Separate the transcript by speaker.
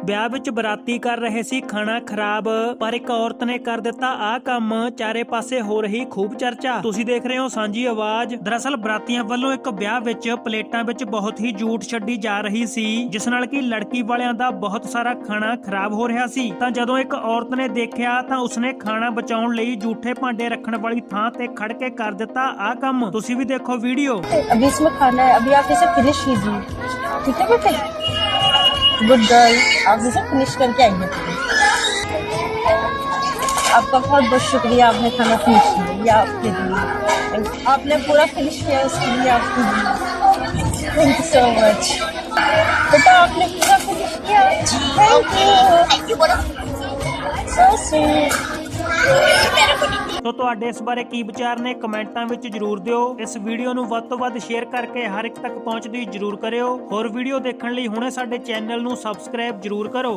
Speaker 1: ਵਿਆਹ ਵਿੱਚ ਬਰਾਤੀ ਕਰ ਰਹੇ ਸੀ ਖਾਣਾ ਖਰਾਬ ਪਰ ਇੱਕ ਔਰਤ ਨੇ ਕਰ ਦਿੱਤਾ ਆਹ ਕੰਮ ਚਾਰੇ ਪਾਸੇ ਹੋ ਰਹੀ ਖੂਬ ਚਰਚਾ ਤੁਸੀਂ ਦੇਖ ਰਹੇ ਹੋ ਸਾਂਝੀ ਆਵਾਜ਼ ਦਰਅਸਲ ਬਰਾਤੀਆਂ ਵੱਲੋਂ ਇੱਕ ਵਿਆਹ ਵਿੱਚ ਪਲੇਟਾਂ ਵਿੱਚ ਬਹੁਤ ਹੀ ਜੂਠ ਛੱਡੀ ਜਾ ਰਹੀ ਸੀ ਜਿਸ ਨਾਲ ਕਿ ਲੜਕੀ ਵਾਲਿਆਂ ਦਾ ਬਹੁਤ ਸਾਰਾ ਖਾਣਾ ਖਰਾਬ ਹੋ ਰਿਹਾ ਸੀ ਤਾਂ ਜਦੋਂ ਇੱਕ ਔਰਤ ਨੇ ਦੇਖਿਆ ਤਾਂ ਉਸਨੇ ਖਾਣਾ ਬਚਾਉਣ ਲਈ ਜੂਠੇ ਭਾਂਡੇ ਰੱਖਣ ਵਾਲੀ ਥਾਂ ਤੇ ਖੜ ਕੇ ਕਰ ਦਿੱਤਾ ਆਹ ਕੰਮ ਤੁਸੀਂ ਵੀ ਦੇਖੋ ਵੀਡੀਓ
Speaker 2: अभी इसमें खाना है अभी आप इसे फिनिश कीजिए ठीक है बेटे गुड गर्ल आप इसे फिनिश करके आइए आपका बहुत बहुत शुक्रिया आपने खाना फिनिश किया ये आपके लिए आपने पूरा फिनिश किया उसके लिए आपके थैंक यू सो मच बेटा आपने पूरा फिनिश किया थैंक यू
Speaker 3: थैंक यू बोलो
Speaker 2: सो स्वीट
Speaker 3: मेरे को नहीं
Speaker 1: ਸੋ ਤੁਹਾਡੇ ਇਸ ਬਾਰੇ ਕੀ ਵਿਚਾਰ ਨੇ ਕਮੈਂਟਾਂ ਵਿੱਚ ਜਰੂਰ ਦਿਓ। ਇਸ ਵੀਡੀਓ ਨੂੰ ਵੱਧ ਤੋਂ ਵੱਧ ਸ਼ੇਅਰ ਕਰਕੇ ਹਰ ਇੱਕ ਤੱਕ ਪਹੁੰਚਦੀ ਜਰੂਰ ਕਰਿਓ। ਹੋਰ ਵੀਡੀਓ ਦੇਖਣ ਲਈ ਹੁਣੇ ਸਾਡੇ ਚੈਨਲ ਨੂੰ ਸਬਸਕ੍ਰਾਈਬ ਜਰੂਰ ਕਰੋ।